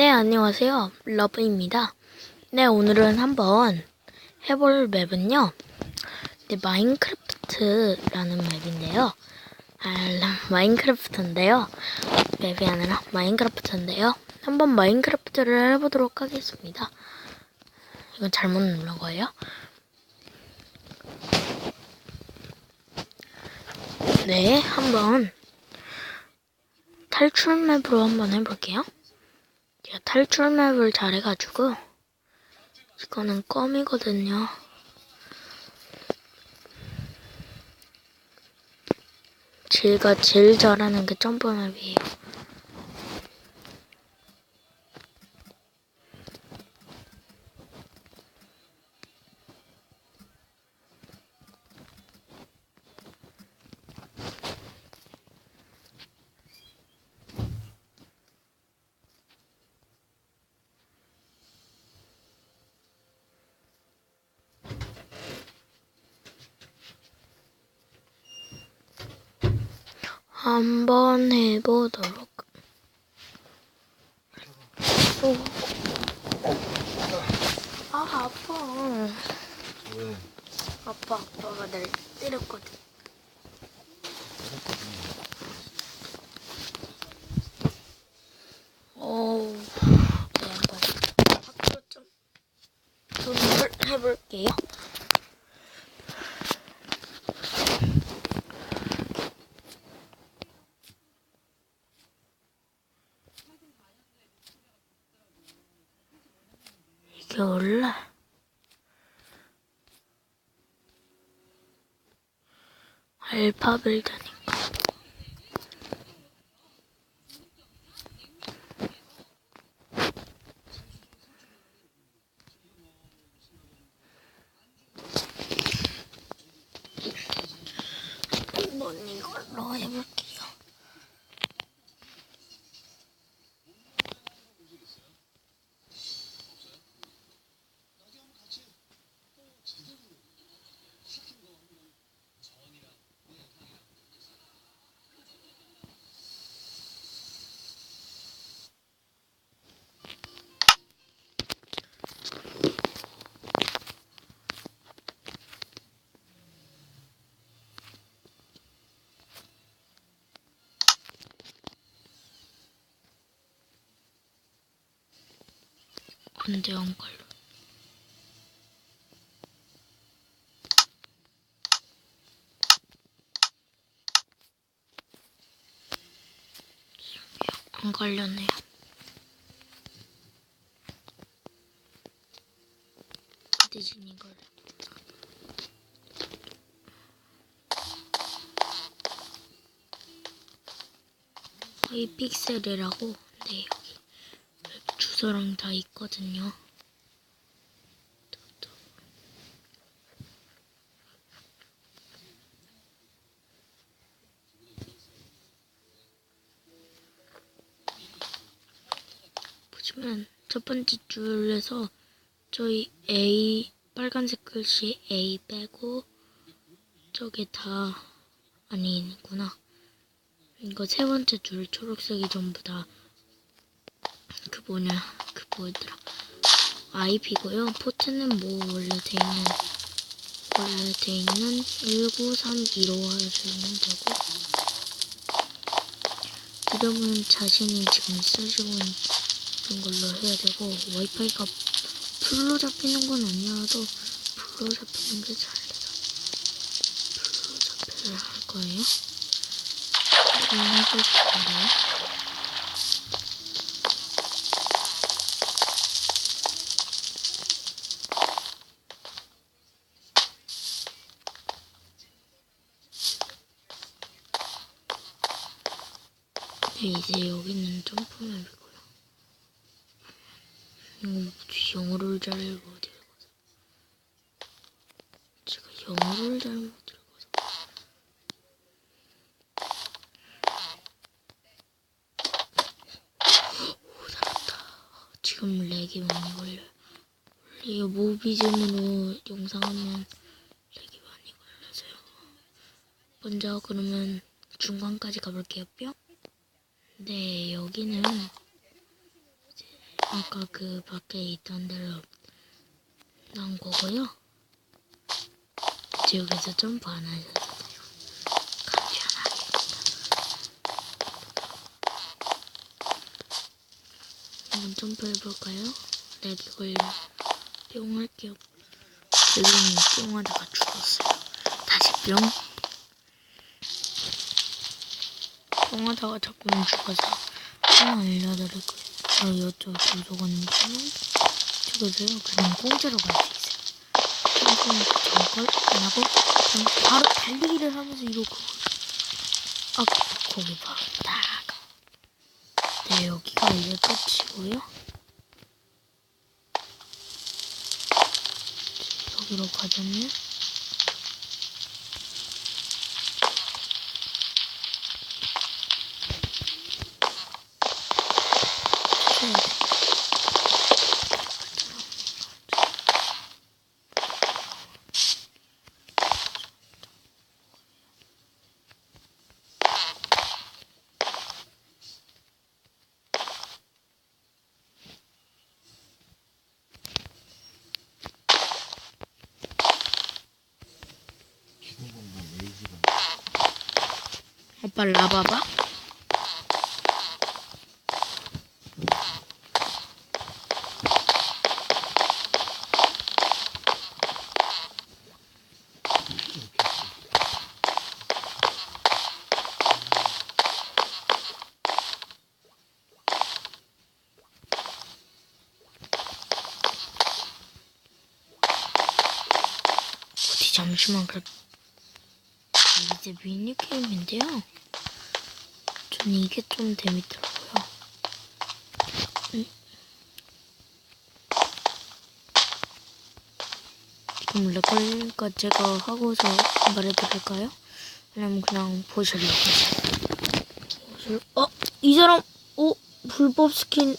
네, 안녕하세요. 러브입니다. 네, 오늘은 한번 해볼 맵은요. 네, 마인크래프트라는 맵인데요. 아, 마인크래프트인데요. 맵이 아니라 마인크래프트인데요. 한번 마인크래프트를 해보도록 하겠습니다. 이건 잘못 누른 거예요. 네, 한번 탈출 맵으로 한번 해볼게요. 제가 탈출 맵을 잘해가지고 이거는 껌이거든요. 제가 제일 잘하는 게 점프 맵이에요. 한번 해보도록. 오. 아 아파. 왜? 아빠 아빠가 날 때렸거든. 오, 네 한번 앞으로 좀 조립을 해볼게요. 이게 원래 알파빌드니까. 한번 이걸로 해볼게요. 온 걸로. 안 걸렸네요. 대신 이걸. 이 픽셀이라고 네 주소랑 다 있거든요. 보시면 첫 번째 줄에서 저희 A 빨간색 글씨 A 빼고 저게 다 아니구나. 이거 세 번째 줄 초록색이 전부 다 그 뭐냐 그 뭐였더라 IP고요. 포트는 뭐 원래 돼 있는 원래 돼 있는 1932로 하시면 되고 이름은 자신이 지금 쓰시고 있는 걸로 해야 되고 와이파이가 풀로 잡히는 건 아니어도 풀로 잡히는 게 잘 돼요. 풀로 잡혀야 할 거예요. 해볼 건데요. 이제 여기는 점프맵이고요. 이거 영어를 잘 못 읽어서. 제가 영어를 잘 못 읽어서. 오, 살았다. 지금 렉이 많이 걸려요. 원래 이 모비즘으로 영상하면 렉이 많이 걸려서요. 먼저 그러면 중간까지 가볼게요. 뿅. 네, 여기는 아까 그 밖에 있던 대로 나온 거고요. 여기서 점프 안 하셔도 돼요. 간편하게. 한번 점프해 볼까요? 렉이 걸려. 뿅 할게요. 지금 뿅 하다가 죽었어요. 다시 뿅. 뿅 하다가 자꾸만 죽어서 하나 알려드릴 거예요. 저 이쪽 도서관이면 저기서요. 그냥 공짜로 갈 수 있어요. 그래서 저걸 안 하고 바로 달리기를 하면서 이러고 아 거기 바로 딱. 네 여기가 이제 끝이고요. 여기로 가자면 해야 돼. 기본공부 레이지가 오빠 라봐봐. 어디 잠시만 그 이제 미니 게임인데요. 저는 이게 좀 재밌더라고요. 음. 지금 레걸리니까 제가 하고서 말해드릴까요? 아니면 그냥 보시려고? 보실- 어? 이 사람, 어? 불법 스킨